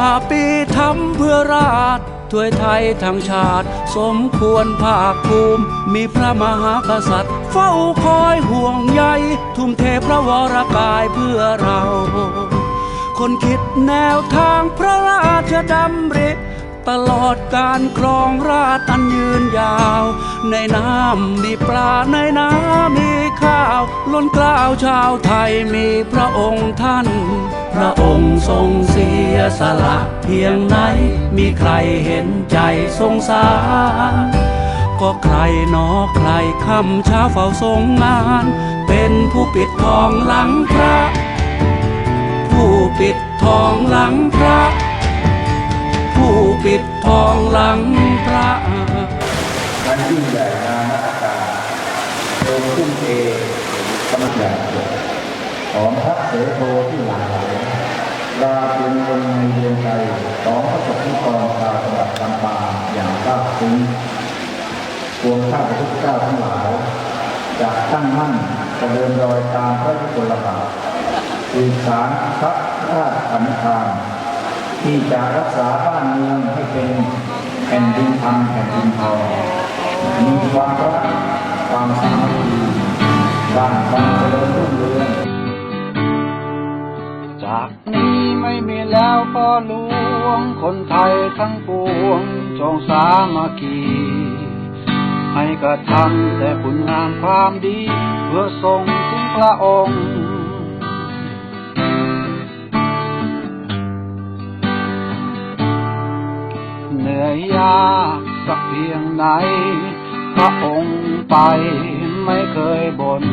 ห้าปีทำเพื่อราชถ้วยไทยทั้งชาติ สมควรภาคภูมิ มีพระมหากษัตริย์ เฝ้าคอยห่วงใย ทุ่มเทพระวรกายเพื่อเรา คนคิดแนวทางพระราชดำริตลอดการครองราชย์อันยืนยาว ในน้ำมีปลาในน้ำมีข้าว ล้นกล้าวชาวไทยมีพระองค์ท่าน พระองค์ทรงเสียสละเพียงไหน มีใครเห็นใจสงสาร ก็ใครนอใครคำเช้าเฝ้าทรงงาน เป็นผู้ปิดทองหลังพระ ผู้ปิดทองหลังพระ ผู้ปิดทองหลังพระมันยิ่งใหญ่นานักการโดยทุ่มเทกำลังใหญ่ ของพระเสโทที่หลากหลายราเป็นคนในดวงใจของพระสงฆ์กรชาวจังหวัดลำปางอย่างทราบซึ้งรวมข้าพระพุทธเจ้าทั้งหลายจะตั้งมั่นจะเจริญรอยตามพระยุคลบาทสืบสารพระราชปณิธานที่จะรักษาบ้านเมืองให้เป็นแผ่นดินธรรมแผ่นดินทองมีความรักความสามัคคีด้านความเจริญรุ่งเรือง งจงสามัคคีให้กระทำแต่คุณงามความดี เพื่อทรงถึงพระองค์ เหนื่อยยากสักเพียงไหน พระองค์ไปไม่เคยบน่น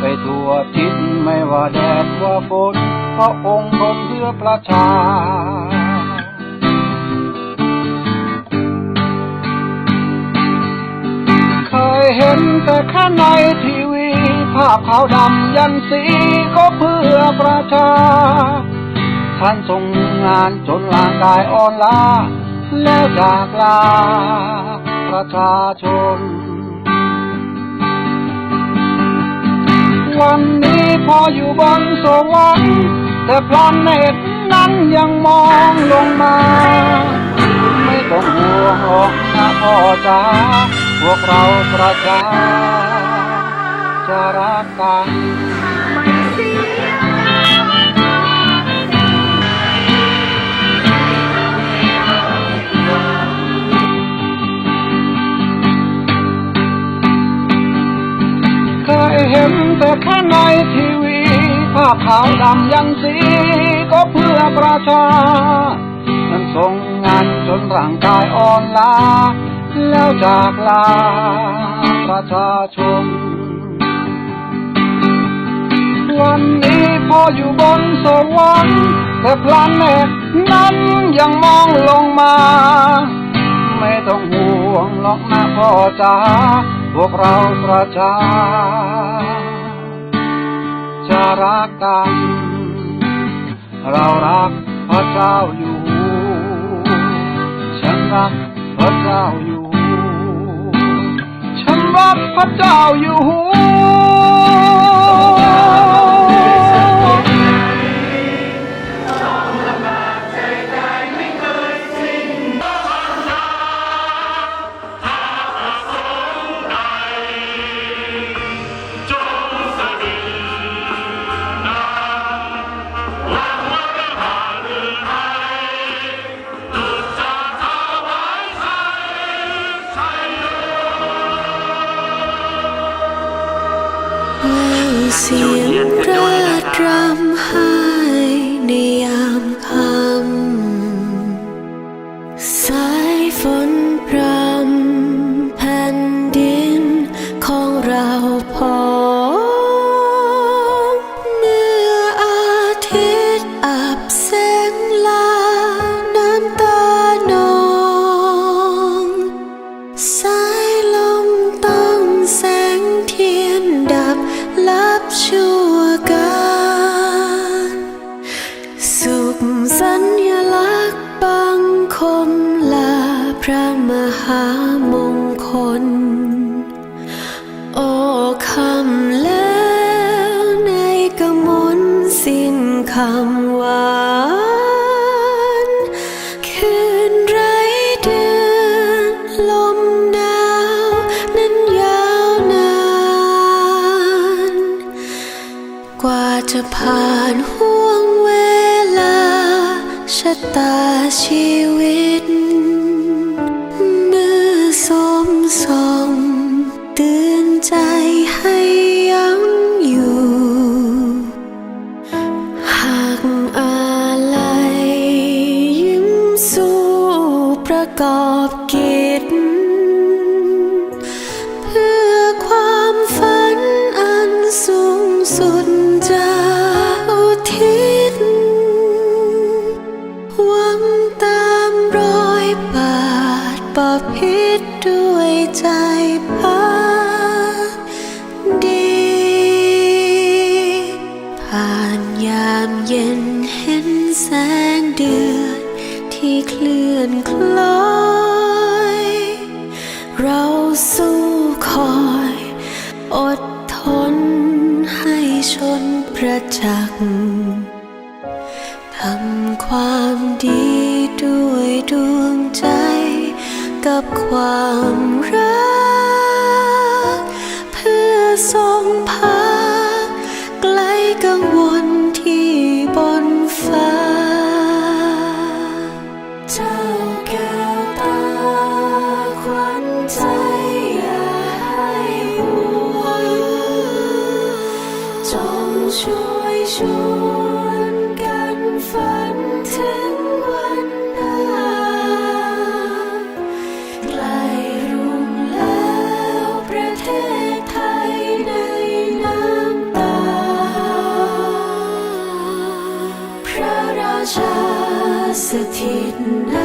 ไปทั่วทิศไม่ว่าแดดว่าฝนพระองค์ทนเพื่อประชา เคยเห็นแต่แค่ในทีวี ภาพขาวดำยันสีก็เพื่อประชา ท่านทรงงานจนร่างกายอ่อนล้า แล้วจากลา ประชาชน วันนี้พออยู่บนสวรรค์แต่พลานเน็ตนั้นยังมองลงมา ไม่ต้องห่วงหรอกนะพ่อจ๋า วกเราประชาจะรักกันเคยเห็นแต่แค่ในทีวีภาพขาวดำยันสีก็เพื่อประชาท่านทรงงานจนร่างกายอ่อนล้า แล้วจากลาประชาชน วันนี้พออยู่บนสวรรค์แต่พลานเนตนั้นยังมองลงมา ไม่ต้องห่วงหรอกนะพ่อจ๋าพวกเราประชา จะรักกัน เรารักพระเจ้าอยู่ ฉันรักพระเจ้าอยู่ พระเจ้าอยู่พ ร่ำไห้ใน Brahma Hamo. พ้นให้ชนประจักษ์ทำความดีด้วยดวงใจกับความรัก ชวนกันฝันถึงวันหน้าใกล้รุ่งแล้วประเทศไทยในน้ำตา พระราชาสถิตใน